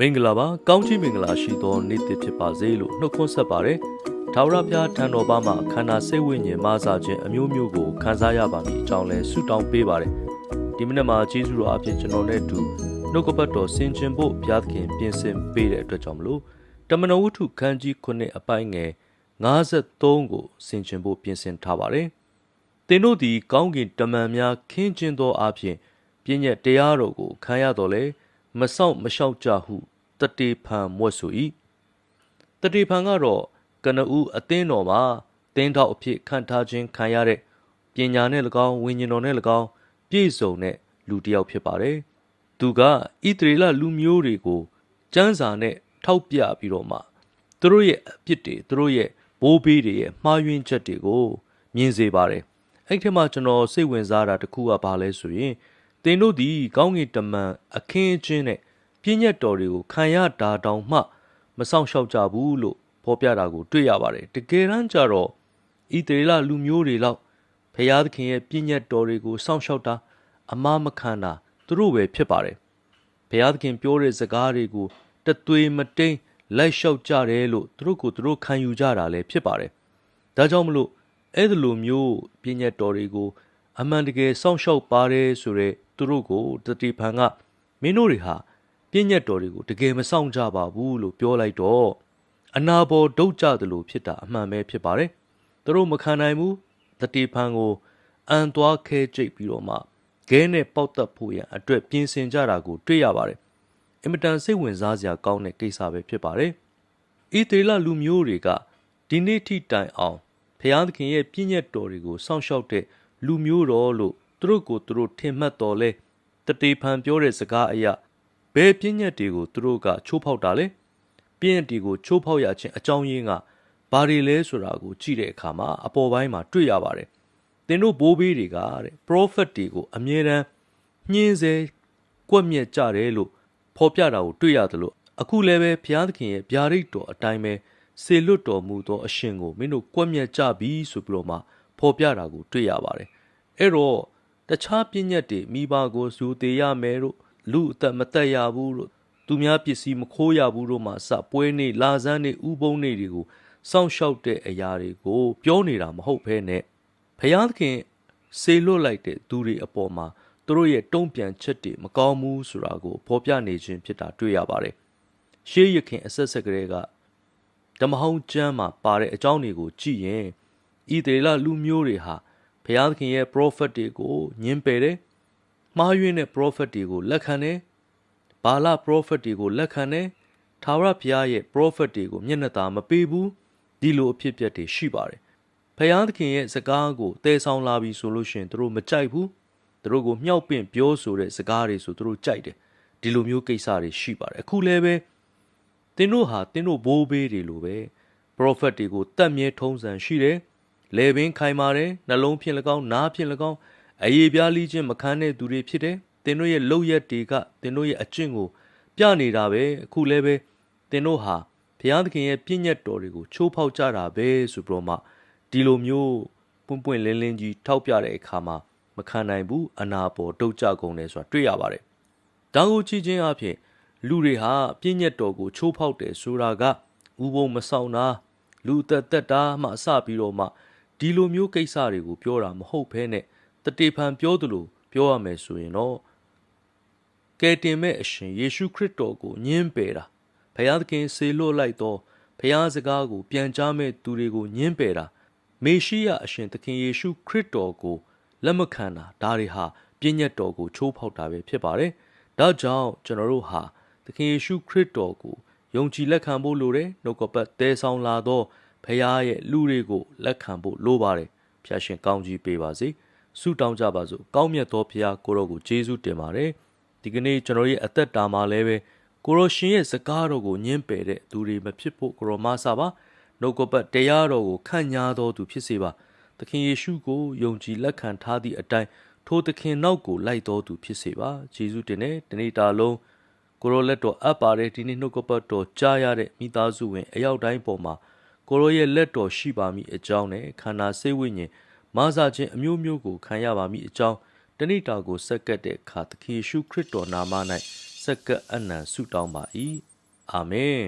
မင်္ဂလာပါကောင်းချီးမင်္ဂလာရှိသောနေ့တစ်ဖြစ်ပါစေလို့နှုတ်ခွန်းဆက်ပါတယ်ထာဝရဘုရားထံတော်ဘာမှာခန္ဓာစိတ်ဝိညာဉ်မဆာခြင်းအမျိုးမျိုးကိုခံစားရပါမည်အကြောင်းလဲဆုတောင်းပေးပါတယ်ဒီမနေ့မှာကျေးဇူးတော်အဖြစ်ကျွန်တော်နဲ့အတူနှုတ်ကပတ်တော်ဆင်ခြင်ဖို့ဘုရားသခင်ပြင်ဆင်ပေးတဲ့အတွက်ကြောင့်မလို့တမန်တော်ဝတ္ထုခန်းကြီး9အပိုင်းငယ်53ကိုဆင်ခြင်ဖို့ပြင်ဆင်ထားပါတယ်သင်တို့သည်ကောင်းကင်တမန်များခင်းကျင်းသောအဖြစ်ပြည့်ညက်တရားတော်ကိုခံရတော်လဲ မဆောက်မလျှောက်ကြဟုတတေဖန်မွတ်ဆို၏တတေဖန်ကတော့ကနဦးအသင်းတော်မှာတင်းထောက်အဖြစ်ခံထားခြင်းခံရတဲ့ပညာနဲ့၎င်းဝိညာဉ်တော်နဲ့၎င်းပြည့်စုံတဲ့လူတစ်ယောက်ဖြစ်ပါတယ်သူကဣသရေလလူမျိုးတွေကိုစံစာနဲ့ထောက်ပြပြီးတော့မှသူတို့ရဲ့အပြစ်တွေသူတို့ရဲ့ဘိုးဘေးတွေရဲ့မှားယွင်းချက်တွေကိုမြင်စေပါတယ်အဲ့ဒီမှာကျွန်တော်စိတ်ဝင်စားတာတစ်ခုကဘာလဲဆိုရင် သင်တို့ဒီကောင်းကင်တမန်အခင်းအကျင်းနဲ့ပြည့်ညတ်တော်တွေကိုခံရတာတောင်မှမဆောင်ရှောက်ကြဘူးလို့ဖော်ပြတာကိုတွေ့ရပါတယ်တကယ်တမ်းကျတော့ဤတေလလူမျိုးတွေလောက်ဖျားသခင်ရဲ့ပြည့်ညတ်တော်တွေကိုစောင့်ရှောက်တာအမားမခံတာသူတို့ပဲဖြစ်ပါတယ်ဘုရားသခင်ပြောတဲ့စကားတွေကိုတသွေမတိန်လိုက်လျှောက်ကြတယ်လို့သူတို့ကိုသူတို့ခံယူကြတာလည်းဖြစ်ပါတယ်ဒါကြောင့်မလို့အဲ့ဒီလိုမျိုးပြည့်ညတ်တော်တွေကိုအမှန်တကယ်စောင့်ရှောက်ပါတယ်ဆိုတဲ့ သူတို့ကိုတတိဖန်ကမင်းတို့တွေဟာပြည့်ညတ်တော်တွေကိုတကယ်မဆောင်ကြပါဘူးလို့ပြောလိုက်တော့အနာပေါ်ဒုတ်ကြသလိုဖြစ်တာအမှန်ပဲဖြစ်ပါတယ်သူတို့မခံနိုင်ဘူးတတိဖန်ကိုအန်သွားခဲကြိတ်ပြီးတော့မှခဲနဲ့ပေါက်တက်ဖို့ရန်အတွက်ပြင်ဆင်ကြတာကိုတွေ့ရပါတယ်အင်မတန်စိတ်ဝင်စားစရာကောင်းတဲ့ကိစ္စပဲဖြစ်ပါတယ်ဤသေးလလူမျိုးတွေကဒီနေ့ထိတိုင်အောင်ဖျားသခင်ရဲ့ပြည့်ညတ်တော်တွေကိုစောင့်ရှောက်တဲ့လူမျိုးတော်လို့သူ တို့ကိုသူတို့ထင်မှတ်တော်လဲတတေဖန်ပြောတဲ့စကားအရာဘယ်ပြည့်ညတ်တွေကိုသူတို့ကချိုးဖောက်တာလဲပြည့်ညတ်တွေကိုချိုးဖောက်ရခြင်းအကြောင်းရင်းကဘာတွေလဲဆိုတာကိုကြည့်တဲ့အခါမှာအပေါ်ပိုင်းမှာတွေ့ရပါတယ်သင်တို့ဘိုးဘေးတွေကတဲ့ prophet တွေကိုအမြဲတမ်းညှင်းဆဲကွက်မြက်ကြတယ်လို့ဖော်ပြတာကိုတွေ့ရတယ်လို့အခုလည်းပဲဘုရားသခင်ရဲ့ဗျာဒိတ်တော်အတိုင်းပဲစေလွတ်တော်မူသောအရှင်ကိုမင်းတို့ကွက်မြက်ကြပြီဆိုပြီးတော့မှဖော်ပြတာကိုတွေ့ရပါတယ်အဲ့တော့ တခြားပြည့်ညတ်တွေမိဘကိုဇူသေးရမယ်တို့လူအသက်မသက်ရဘူးတို့သူများပစ္စည်းမခိုးရဘူးတို့မှစပွဲနေလာဇန်းနေဥပုံနေတွေကိုစောင့်ရှောက်တဲ့အရာတွေကိုပြောနေတာမဟုတ်ဘဲနဲ့ဖယားသခင်စေလွတ်လိုက်တဲ့သူတွေအပေါ်မှာသူတို့ရဲ့တုံ့ပြန်ချက်တွေမကောင်းဘူးဆိုတာကိုဖော်ပြနေခြင်းဖြစ်တာတွေ့ရပါတယ်ရှေးရခင်အဆက်ဆက်ကလေးကဓမ္မဟောင်းကျမ်းမှာပါတဲ့အကြောင်းတွေကိုကြည့်ရင်ဤဒေလလူမျိုးတွေဟာ ဘုရားသခင်ရဲ့ prophet တွေကိုညှင်းပယ်တယ်။မှားယွင်းတဲ့ prophet တွေကိုလက်ခံတယ်။ဘာလ prophet တွေကိုလက်ခံတယ်။ထာဝရဘုရားရဲ့ prophet တွေကိုမျက်နှာသာမပေးဘူး။ဒီလိုအဖြစ်အပျက်တွေရှိပါတယ်။ဘုရားသခင်ရဲ့စကားကိုတည်ဆောင်လာပြီဆိုလို့ရှိရင်သူတို့မကြိုက်ဘူး။သူတို့ကိုမြှောက်ပင့်ပြောဆိုတဲ့စကားတွေဆိုသူတို့ကြိုက်တယ်။ဒီလိုမျိုးကိစ္စတွေရှိပါတယ်။အခုလည်းပဲသင်တို့ဟာသင်တို့ဘိုးဘေးတွေလိုပဲ prophet တွေကိုတတ်မြဲထုံးစံရှိတယ်။ လေပင်ခိုင်ပါတယ်နှလုံးဖြင့်၎င်းနားဖြင့်၎င်းအရေးပြားလိခြင်းမခံတဲ့သူတွေဖြစ်တယ်။သင်တို့ရဲ့လောက်ရက်တွေကသင်တို့ရဲ့အကျင့်ကိုပြနေတာပဲအခုလည်းပဲသင်တို့ဟာဘုရားသခင်ရဲ့ပြည့်ညတ်တော်တွေကိုချိုးဖောက်ကြတာပဲဆိုပြီးတော့မှဒီလိုမျိုးပွန့်ပွန့်လင်းလင်းကြီးထောက်ပြတဲ့အခါမှာမခံနိုင်ဘူးအနာပေါ်တုတ်ကြကုန်တယ်ဆိုတာတွေ့ရပါတယ်။ဒါကိုကြည့်ခြင်းအပြင်လူတွေဟာပြည့်ညတ်တော်ကိုချိုးဖောက်တယ်ဆိုတာကဥပုံမဆောင်တာလူသက်သက်တာမှအစပြီးတော့မှ ဒီလိုမျိုးကိစ္စတွေကိုပြောတာမဟုတ်ဘဲနဲ့တတေဖန်ပြောသလိုပြောရမယ်ဆိုရင်တော့ကယ်တင်မဲ့အရှင်ယေရှုခရစ်တော်ကိုညှင်းပယ်တာဘုရားသခင်ဆေလွတ်လိုက်တော့ဘုရားစကားကို ပြန်ကြားမဲ့သူတွေကိုညှင်းပယ်တာမေရှိယအရှင်သခင်ယေရှုခရစ်တော်ကိုလက်မခံတာဒါတွေဟာပြည့်ညတ်တော်ကိုချိုးဖောက်တာပဲဖြစ်ပါတယ်ဒါကြောင့်ကျွန်တော်တို့ဟာသခင်ယေရှုခရစ်တော်ကိုယုံကြည်လက်ခံဖို့လိုတယ်နှုတ်ကပတ်တဲဆောင်လာသော ဖခင်ရဲ့လူတွေကိုလက်ခံဖို့လိုပါတယ်ဖျာရှင်ကောင်းကြီးပေးပါစေဆုတောင်းကြပါစို့ကောင်းမြတ်သောဖခင်ကိုရောကိုယေရှုတင်ပါတယ်ဒီကနေ့ကျွန်တော်ရဲ့အသက်တာမှာလည်းပဲကိုရောရှင်ရဲ့စကားတော်ကိုညှင်းပယ်တဲ့သူတွေမဖြစ်ဖို့ကိုရောမဆာပါနှုတ်ကပတ်တရားတော်ကိုခံညာတော်သူဖြစ်စေပါသခင်ယေရှုကိုယုံကြည်လက်ခံထားသည့်အတိုင်းထိုသခင်နောက်ကိုလိုက်တော်သူဖြစ်စေပါယေရှုတင်တဲ့တနေ့တာလုံးကိုရောလက်တော်အပ်ပါတယ်ဒီနေ့နှုတ်ကပတ်တော်ကြားရတဲ့မိသားစုဝင်အရောက်တိုင်းပေါ်မှာ ကိုရောရဲ့လက်တော်ရှိပါမည်အကြောင်းနဲ့ခန္ဓာစိတ်ဝိညာဉ်မာစာခြင်းအမျိုးမျိုးကိုခံရပါမည်အကြောင်းတဏိတာကိုဆက်ကပ်တဲ့အခါသခင်ယေရှုခရစ်တော်နာမ၌စစက္ကအနံဆုတောင်းပါ၏အာမင်